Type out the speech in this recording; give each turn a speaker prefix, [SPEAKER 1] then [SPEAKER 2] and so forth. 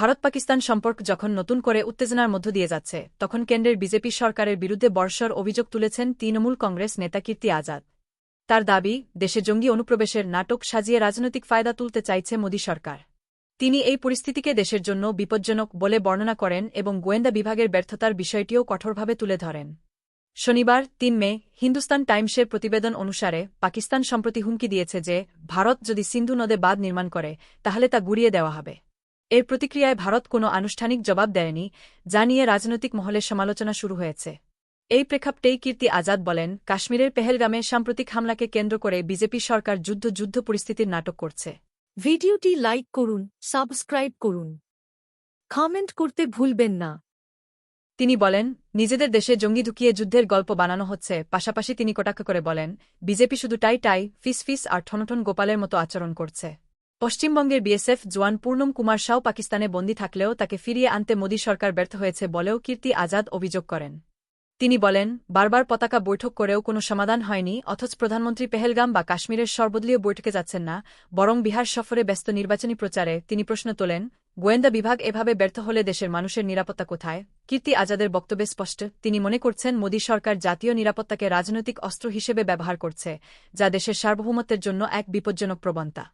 [SPEAKER 1] ভারত পাকিস্তান সম্পর্ক যখন নতুন করে উত্তেজনার মধ্য দিয়ে যাচ্ছে, তখন কেন্দ্রের বিজেপি সরকারের বিরুদ্ধে বর্ষর অভিযোগ তুলেছেন তৃণমূল কংগ্রেস নেতা কীর্তি আজাদ। তার দাবি, দেশে জঙ্গি অনুপ্রবেশের নাটক সাজিয়ে রাজনৈতিক ফায়দা তুলতে চাইছে মোদী সরকার। তিনি এই পরিস্থিতিকে দেশের জন্য বিপজ্জনক বলে বর্ণনা করেন এবং গোয়েন্দা বিভাগের ব্যর্থতার বিষয়টিও কঠোরভাবে তুলে ধরেন। শনিবার, তিন মে, হিন্দুস্তান টাইমসের প্রতিবেদন অনুসারে পাকিস্তান সম্প্রতি হুমকি দিয়েছে যে, ভারত যদি সিন্ধু নদে বাঁধ নির্মাণ করে, তাহলে তা গুড়িয়ে দেওয়া হবে। এর প্রতিক্রিয়ায় ভারত কোনো আনুষ্ঠানিক জবাব দেয়নি যা নিয়ে রাজনৈতিক মহলের সমালোচনা শুরু হয়েছে। এই প্রেক্ষাপটেই কীর্তি আজাদ বলেন কাশ্মীরের পেহেলগামে সাম্প্রতিক হামলাকে কেন্দ্র করে বিজেপি সরকার যুদ্ধ যুদ্ধ পরিস্থিতির নাটক করছে।
[SPEAKER 2] ভিডিওটি লাইক করুন সাবস্ক্রাইব করুন। কমেন্ট করতে ভুলবেন না।
[SPEAKER 1] তিনি বলেন নিজেদের দেশে জঙ্গি ঢুকিয়ে যুদ্ধের গল্প বানানো হচ্ছে পাশাপাশি তিনি কটাক্ষ করে বলেন বিজেপি শুধু টাই টাই ফিস ফিস আর ঠনঠন গোপালের মতো আচরণ করছে। পশ্চিমবঙ্গের বিএসএফ জওয়ান পূর্ণম কুমার শাও পাকিস্তানে বন্দী থাকলেও তাকে ফিরিয়ে আনতে মোদী সরকার ব্যর্থ হয়েছে বলেও কীর্তি আজাদ অভিযোগ করেন। তিনি বলেন, বারবার পতাকা বৈঠক করেও কোনো সমাধান হয়নি, অথচ প্রধানমন্ত্রী পেহেলগাম বা কাশ্মীরের সর্বদলীয় বৈঠকে যাচ্ছেন না, বরং বিহার সফরে ব্যস্ত নির্বাচনী প্রচারে তিনি প্রশ্ন তোলেন, গোয়েন্দা বিভাগ এভাবে ব্যর্থ হলে দেশের মানুষের নিরাপত্তা কোথায়? কীর্তি আজাদের বক্তব্যে স্পষ্ট, তিনি মনে করছেন মোদী সরকার জাতীয় নিরাপত্তাকে রাজনৈতিক অস্ত্র হিসেবে ব্যবহার করছে, যা দেশের সার্বভৌমত্বের জন্য এক বিপজ্জনক প্রবণতা।